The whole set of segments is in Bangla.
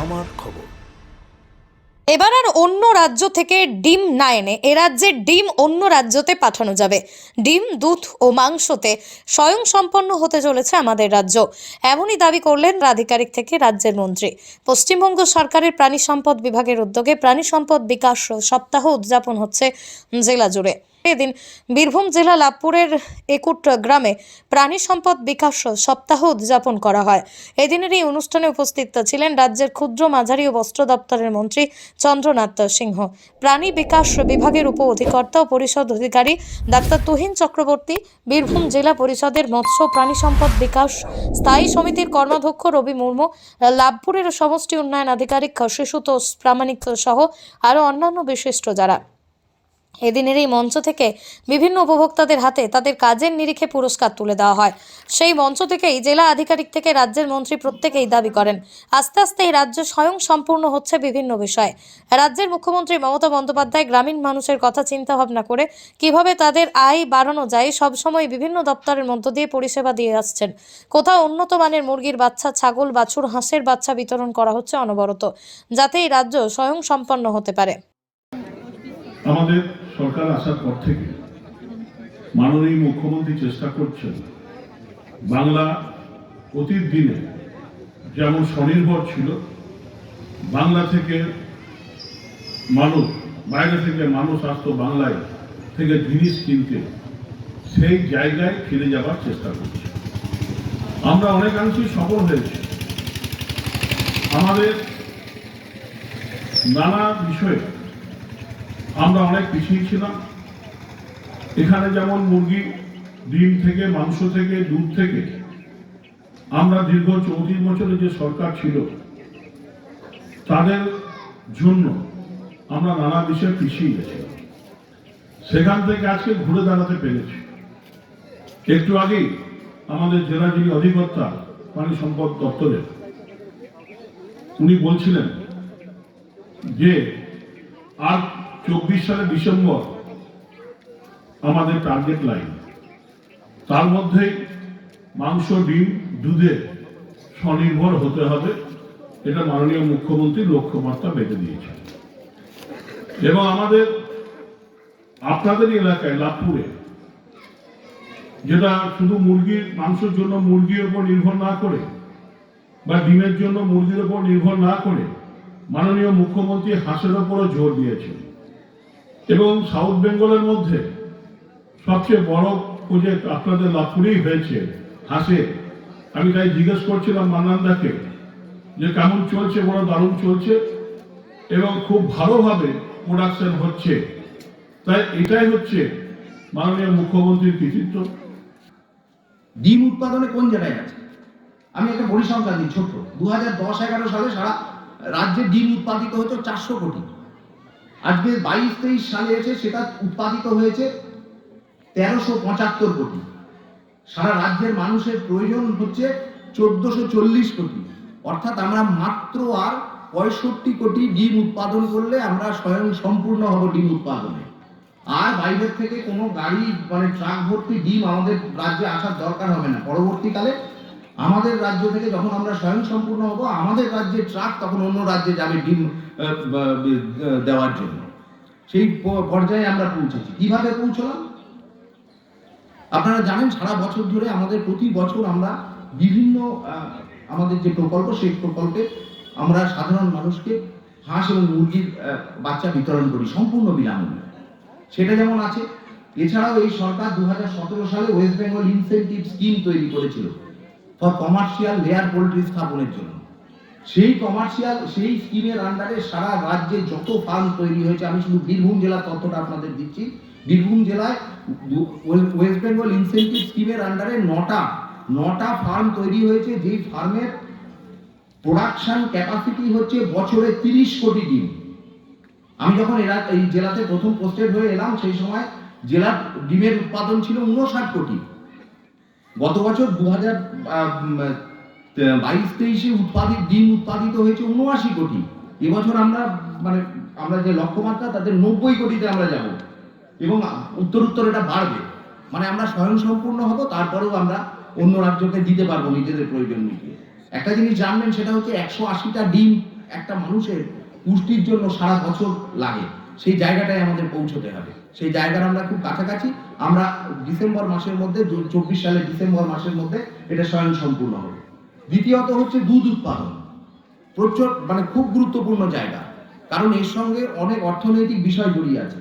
আমার খবর। এবার আর অন্য রাজ্য থেকে ডিম না এনে এ রাজ্যের ডিম অন্য রাজ্যতে পাঠানো যাবে। ডিম, দুধ ও মাংসতে স্বয়ং সম্পন্ন হতে চলেছে আমাদের রাজ্য। এমনই দাবি করলেন আধিকারিক থেকে রাজ্যের মন্ত্রী। পশ্চিমবঙ্গ সরকারের প্রাণী সম্পদ বিভাগের উদ্যোগে প্রাণী সম্পদ বিকাশ সপ্তাহ উদযাপন হচ্ছে জেলা জুড়ে। এদিন বীরভূম জেলা লাভপুরের একুট গ্রামে প্রাণী সম্পদ বিকাশ সপ্তাহ উদযাপন করা হয়। এদিনের এই অনুষ্ঠানে উপস্থিত ছিলেন রাজ্যের ক্ষুদ্র মাঝারি ও বস্ত্র দপ্তরের মন্ত্রী চন্দ্রনাথ সিংহ, প্রাণী বিকাশ বিভাগের উপ অধিকর্তা ও পরিষদ অধিকারী ডাক্তার তুহিন চক্রবর্তী, বীরভূম জেলা পরিষদের মৎস্য প্রাণী সম্পদ বিকাশ স্থায়ী সমিতির কর্মাধ্যক্ষ রবি মুর্মু, লাভপুরের সমষ্টি উন্নয়ন আধিকারিক শিশুতোষ প্রামাণিক সহ আরও অন্যান্য বিশিষ্ট যারা। এদিনের এই মঞ্চ থেকে বিভিন্ন উপভোক্তাদের হাতে তাদের কাজের নিরিখে পুরস্কার তুলে দেওয়া হয়। সেই মঞ্চ থেকেই জেলা আধিকারিক থেকে রাজ্যের মন্ত্রী প্রত্যেকেই দাবি করেন। আস্তে আস্তে এই রাজ্য স্বয়ং সম্পূর্ণ হচ্ছে বিভিন্ন বিষয়ে। রাজ্যের মুখ্যমন্ত্রী মমতা বন্দ্যোপাধ্যায় গ্রামীণ মানুষের কথা চিন্তা ভাবনা করে কীভাবে তাদের আয় বাড়ানো যায় সবসময় বিভিন্ন দপ্তরের মধ্য দিয়ে পরিষেবা দিয়ে আসছেন। কোথাও উন্নত মানের মুরগির বাচ্চা, ছাগল, বাছুর, হাঁসের বাচ্চা বিতরণ করা হচ্ছে অনবরত, যাতে এই রাজ্য স্বয়ং সম্পন্ন হতে পারে। আমাদের সরকার আসার পর থেকে মাননীয় মুখ্যমন্ত্রী চেষ্টা করছেন বাংলা অতীত দিনে যেমন স্বনির্ভর ছিল, বাংলা থেকে মানুষ, বাইরে থেকে মানুষ আসতো বাংলায় থেকে জিনিস কিনতে, সেই জায়গায় ফিরে যাওয়ার চেষ্টা করছে। আমরা অনেকাংশেই সফল হয়েছি। আমাদের নানা বিষয়ে আমরা অনেক পিছিয়ে ছিলাম। এখানে যেমন মুরগি ডিম থেকে, মাংস থেকে, দুধ থেকে, আমরা দীর্ঘ চৌত্রিশ বছরের যে সরকার ছিল, তাদের জন্য আমরা নানা বিষয়ে পিছিয়ে গেছিলাম সেখান থেকে আজকে ঘুরে দাঁড়াতে পেরেছি। একটু আগেই আমাদের জেলা যিনি অধিকর্তা প্রাণী সম্পদ দপ্তরের উনি বলছিলেন যে, আর চব্বিশ সালে ডিসেম্বর আমাদের টার্গেট লাইন তার মধ্যেই মাংস, ডিম, দুধে স্বনির্ভর হতে হবে। এটা মাননীয় মুখ্যমন্ত্রী লক্ষ্যমাত্রা বেঁধে দিয়েছেন। এবং আমাদের, আপনাদের এলাকায় লাভপুরে যেটা শুধু মুরগির, মাংসের জন্য মুরগির উপর নির্ভর না করে বা ডিমের জন্য মুরগির উপর নির্ভর না করে মাননীয় মুখ্যমন্ত্রী হাঁসের ওপরও জোর দিয়েছেন। এবং সাউথ বেঙ্গলের মধ্যে সবচেয়ে বড় প্রজেক্ট আপনাদের লাভপুরেই হয়েছে, হাসে। আমি তাই জিজ্ঞেস করছিলাম মান্নানদাকে যে কেমন চলছে বড় দারুণ চলছে এবং খুব ভালোভাবে প্রোডাকশন হচ্ছে। তাই এটাই হচ্ছে মাননীয় মুখ্যমন্ত্রীর কৃতিত্ব। ডিম উৎপাদনে কোন জায়গায় আছে? আমি একটা পরিসংখ্যান দিই, ছোট্ট। দু দশ এগারো সালে সারা রাজ্যে ডিম উৎপাদিত হতো চারশো কোটি। আজকে বাইশ তেইশ সালে এসে সেটা উৎপাদিত হয়েছে তেরোশো পঁচাত্তর কোটি। সারা রাজ্যের মানুষের প্রয়োজন হচ্ছে চোদ্দশো চল্লিশ কোটি। অর্থাৎ আমরা মাত্র আর পঁয়ষট্টি কোটি ডিম উৎপাদন করলে আমরা স্বয়ং সম্পূর্ণ হব ডিম উৎপাদনে। আর বাইরের থেকে কোনো গাড়ি মানে ট্রাক ভর্তি ডিম আমাদের রাজ্যে আসার দরকার হবে না। পরবর্তীকালে আমাদের রাজ্য থেকে যখন আমরা স্বয়ং সম্পূর্ণ হব, আমাদের রাজ্যের ট্রাক তখন অন্য রাজ্যে যাবে ডিম দেওয়ার জন্য। সেই পর্যায়ে আমরা পৌঁছেছি। কীভাবে পৌঁছলাম? আপনারা জানেন, সারা বছর ধরে আমাদের প্রতি বছর আমরা বিভিন্ন আমাদের যে প্রকল্প, সেই প্রকল্পে আমরা সাধারণ মানুষকে হাঁস এবং মুরগির বাচ্চা বিতরণ করি, সম্পূর্ণ বিনামূল্যে। সেটা যেমন আছে, এছাড়াও এই সরকার দু হাজার সতেরো সালে ওয়েস্ট বেঙ্গল ইনসেন্টিভ স্কিম তৈরি করেছিল। ফর কমার্শিয়াল লেয়ার পোল্ট্রি স্থাপনের জন্য। সেই কমার্শিয়াল সেই স্কিমের আন্ডারে সারা রাজ্যে যত ফার্ম তৈরি হয়েছে, আমি শুধু বীরভূম জেলার তথ্যটা আপনাদের দিচ্ছি। বীরভূম জেলায় ওয়ে- ওয়েস্ট বেঙ্গল ইনসেন্টিভ স্কিমের আন্ডারে নটা নটা ফার্ম তৈরি হয়েছে, যেই ফার্মের প্রোডাকশন ক্যাপাসিটি হচ্ছে বছরে তিরিশ কোটি ডিম। আমি যখন এরা, এই জেলাতে প্রথম পোস্টেড হয়ে এলাম, সেই সময় জেলার ডিমের উৎপাদন ছিল উনষাট কোটি। গত বছর দু হাজার বাইশ তেইশে উৎপাদিত ডিম উৎপাদিত হয়েছে উনআশি কোটি। এবছর আমরা মানে আমরা যে লক্ষ্যমাত্রা, তাদের নব্বই কোটিতে আমরা যাব। এবং উত্তর উত্তর এটা বাড়বে। মানে আমরা স্বয়ং সম্পূর্ণ হব, তারপরেও আমরা অন্য রাজ্যকে দিতে পারব নিজেদের প্রয়োজন মিটিয়ে। একটা জিনিস জানবেন, সেটা হচ্ছে একশো আশিটা ডিম একটা মানুষের পুষ্টির জন্য সারা বছর লাগে। সেই জায়গাটায় আমাদের পৌঁছতে হবে। সেই জায়গার আমরা খুব কাছাকাছি। আমরা ডিসেম্বর মাসের মধ্যে চব্বিশ সালের ডিসেম্বর মাসের মধ্যে এটা স্বয়ং সম্পূর্ণ হবে। দ্বিতীয়ত হচ্ছে দুধ উৎপাদন। প্রচুর মানে খুব গুরুত্বপূর্ণ জায়গা। কারণ এর সঙ্গে অনেক অর্থনৈতিক বিষয় জড়িয়ে আছে।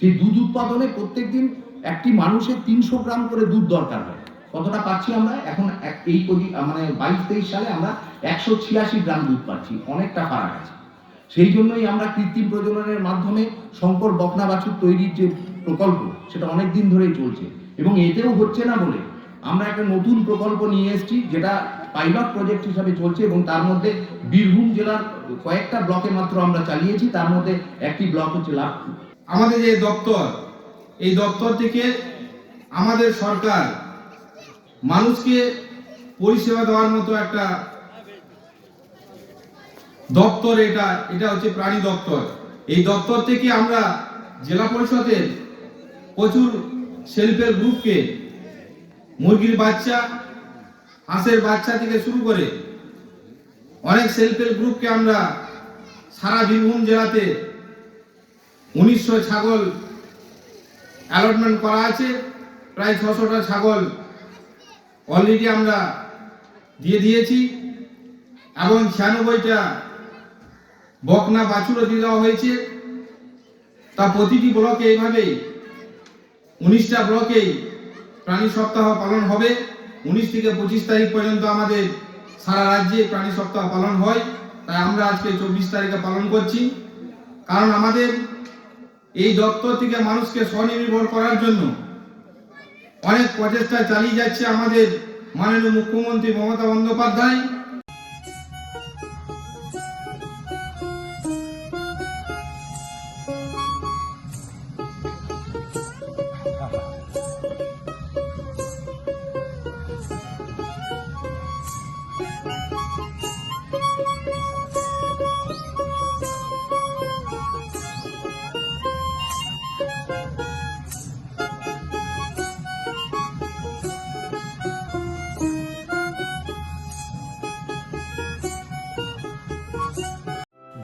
সেই দুধ উৎপাদনে প্রত্যেকদিন একটি মানুষের তিনশো গ্রাম করে দুধ দরকার হয়। কতটা পাচ্ছি আমরা? এখন এই মানে বাইশ তেইশ সালে আমরা একশো ছিয়াশি গ্রাম দুধ পাচ্ছি। অনেকটা ফারাক আছে। সেই জন্যই আমরা কৃত্রিম প্রজননের মাধ্যমে শঙ্কর বকনা বাছুর তৈরির যে প্রকল্প, সেটা অনেক দিন ধরেই চলছে। এবং এতেও হচ্ছে না বলে আমরা একটা নতুন প্রকল্প নিয়ে এসেছি, যেটা পাইলট প্রজেক্ট হিসাবে চলছে এবং তার মধ্যে বীরভূম জেলার কয়েকটা ব্লকে মাত্র আমরা চালিয়েছি, তার মধ্যে একটি ব্লক হচ্ছে লাভপুর আমাদের যে দপ্তর, এই দপ্তর থেকে আমাদের সরকার মানুষকে পরিষেবা দেওয়ার মতো একটা দপ্তর এটা এটা হচ্ছে প্রাণী দপ্তর। এই দপ্তর থেকে আমরা জেলা পরিষদের প্রচুর সেলফের গ্রুপকে, মুরগির বাচ্চা, হাঁসের বাচ্চা থেকে শুরু করে অনেক সেলফের গ্রুপকে আমরা সারা বীরভূম জেলাতে উনিশশো ছাগল অ্যালটমেন্ট করা আছে। প্রায় ছশোটা ছাগল অলরেডি আমরা দিয়ে দিয়েছি এবং ছিয়ানব্বইটা বকনা বাছুরও দিয়ে দেওয়া হয়েছে। তা প্রতিটি ব্লকে এইভাবেই, উনিশটা ব্লকেই প্রাণী সপ্তাহ পালন হবে। উনিশ থেকে পঁচিশ তারিখ পর্যন্ত আমাদের সারা রাজ্যে প্রাণী সপ্তাহ পালন হয়। তাই আমরা আজকে চব্বিশ তারিখে পালন করছি। কারণ আমাদের এই দপ্তর থেকে মানুষকে স্বনির্ভর করার জন্য অনেক প্রচেষ্টা চালিয়ে যাচ্ছে আমাদের মাননীয় মুখ্যমন্ত্রী মমতা বন্দ্যোপাধ্যায়।